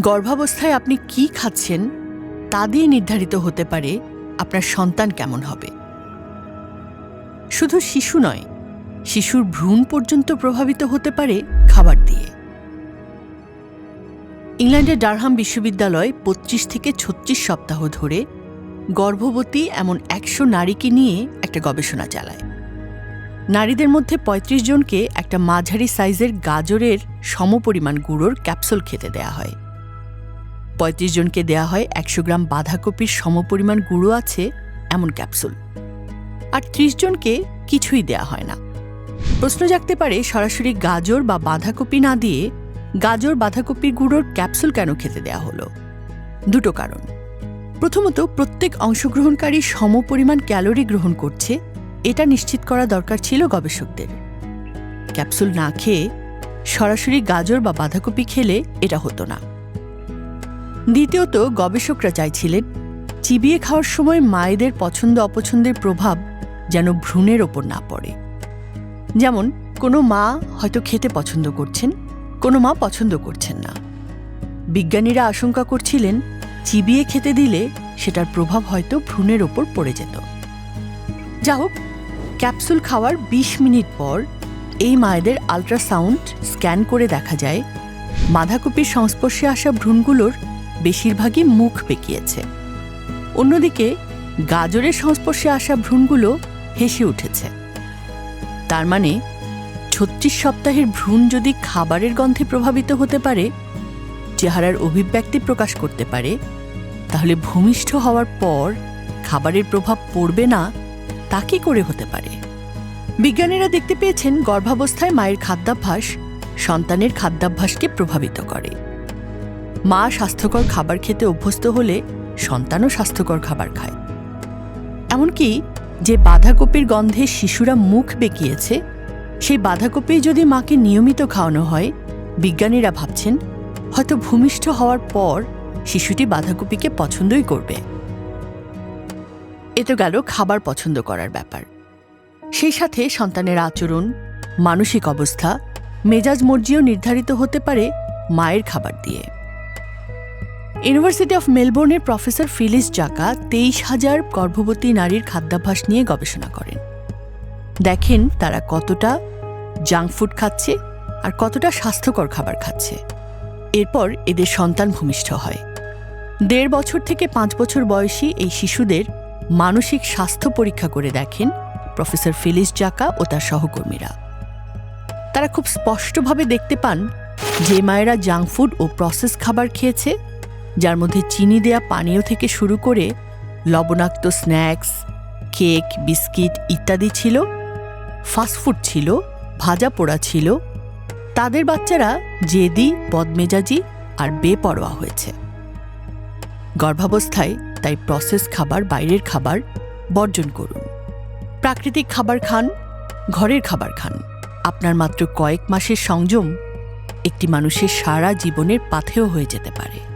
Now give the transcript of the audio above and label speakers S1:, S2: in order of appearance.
S1: গর্ভাবস্থায় আপনি কি খাচ্ছেন, তা দিয়ে নির্ধারিত হতে পারে আপনার সন্তান কেমন হবে। শুধু শিশু নয়, শিশুর ভ্রূণ পর্যন্ত প্রভাবিত হতে পারে খাবার দিয়ে। ইংল্যান্ডের ডারহাম বিশ্ববিদ্যালয় পঁচিশ থেকে ছত্রিশ সপ্তাহ ধরে গর্ভবতী এমন একশো নারীকে নিয়ে একটা গবেষণা চালায়। নারীদের মধ্যে ৩৫ জনকে একটা মাঝারি সাইজের গাজরের সমপরিমাণ গুঁড়োর ক্যাপসুল খেতে দেয়া হয়। ৩৫ জনকে দেয়া হয় একশো গ্রাম বাঁধাকপির সমপরিমাণ গুঁড়ো আছে এমন ক্যাপসুল। আর ৩০ জনকে কিছুই দেয়া হয় না। প্রশ্ন জাগতে পারে সরাসরি গাজর বা বাঁধাকপি না দিয়ে গাজর বাঁধাকপির গুঁড়োর ক্যাপসুল কেন খেতে দেয়া হলো? দুটো কারণ। প্রথমত, প্রত্যেক অংশগ্রহণকারী সমপরিমাণ ক্যালোরি গ্রহণ করছে, এটা নিশ্চিত করা দরকার ছিল গবেষকদের। ক্যাপসুল না খেয়ে সরাসরি গাজর বা বাঁধাকপি খেলে এটা হতো না। দ্বিতীয়ত, গবেষকরা চাইছিলেন চিবিয়ে খাওয়ার সময় মায়েদের পছন্দ অপছন্দের প্রভাব যেন ভ্রূণের ওপর না পড়ে। যেমন, কোনো মা হয়তো খেতে পছন্দ করছেন, কোনো মা পছন্দ করছেন না। বিজ্ঞানীরা আশঙ্কা করছিলেন, চিবিয়ে খেতে দিলে সেটার প্রভাব হয়তো ভ্রূণের ওপর পড়ে যেত। যা হোক, ক্যাপসুল খাওয়ার ২০ মিনিট পর এই মায়েদের আল্ট্রাসাউন্ড স্ক্যান করে দেখা যায়, বাঁধাকপির সংস্পর্শে আসা ভ্রূণগুলোর বেশিরভাগই মুখ বেঁকিয়েছে অন্যদিকে গাজরের সংস্পর্শে আসা ভ্রূণগুলো হেসে উঠেছে। তার মানে ছত্রিশ সপ্তাহের ভ্রূণ যদি খাবারের গন্ধে প্রভাবিত হতে পারে, চেহারার অভিব্যক্তি প্রকাশ করতে পারে, তাহলে ভূমিষ্ঠ হওয়ার পর খাবারের প্রভাব পড়বে না, তা কি করে হতে পারে? বিজ্ঞানীরা দেখতে পেয়েছেন গর্ভাবস্থায় মায়ের খাদ্যাভ্যাস সন্তানের খাদ্যাভ্যাসকে প্রভাবিত করে। মা স্বাস্থ্যকর খাবার খেতে অভ্যস্ত হলে সন্তানও স্বাস্থ্যকর খাবার খায়। এমনকি যে বাঁধাকপির গন্ধে শিশুরা মুখ বেঁকিয়েছে, সেই বাঁধাকপি যদি মাকে নিয়মিত খাওয়ানো হয়, বিজ্ঞানীরা ভাবছেন হয়তো ভূমিষ্ঠ হওয়ার পর শিশুটি বাঁধাকপিকে পছন্দই করবে। এ তো গেল খাবার পছন্দ করার ব্যাপার। সেই সাথে সন্তানের আচরণ, মানসিক অবস্থা, মেজাজ মর্জিও নির্ধারিত হতে পারে মায়ের খাবার দিয়ে। ইউনিভার্সিটি অফ মেলবোর্নের প্রফেসর ফিলিস জাকা তেইশ হাজার গর্ভবতী নারীর খাদ্যাভ্যাস নিয়ে গবেষণা করেন। দেখেন তারা কতটা জাঙ্ক ফুড খাচ্ছে আর কতটা স্বাস্থ্যকর খাবার খাচ্ছে। এরপর এদের সন্তান ভূমিষ্ঠ হয়। দেড় বছর থেকে পাঁচ বছর বয়সী এই শিশুদের মানসিক স্বাস্থ্য পরীক্ষা করে দেখেন প্রফেসর ফিলিস জাকা ও তার সহকর্মীরা। তারা খুব স্পষ্টভাবে দেখতে পান যে মায়েরা জাঙ্ক ফুড ও প্রসেস খাবার খেয়েছে যার মধ্যে চিনি দেয়া পানীয় থেকে শুরু করে লবণাক্ত স্ন্যাক্স, কেক, বিস্কিট ইত্যাদি ছিল ফাস্টফুড ছিল, ভাজা পোড়া ছিল। তাদের বাচ্চারা জেদি, বদমেজাজি আর বেপরোয়া হয়েছে। গর্ভাবস্থায় তাই প্রসেস খাবার, বাইরের খাবার বর্জন করুন। প্রাকৃতিক খাবার খান, ঘরের খাবার খান। আপনার মাত্র কয়েক মাসের সংযম একটি মানুষের সারা জীবনের পাথেয় হয়ে যেতে পারে।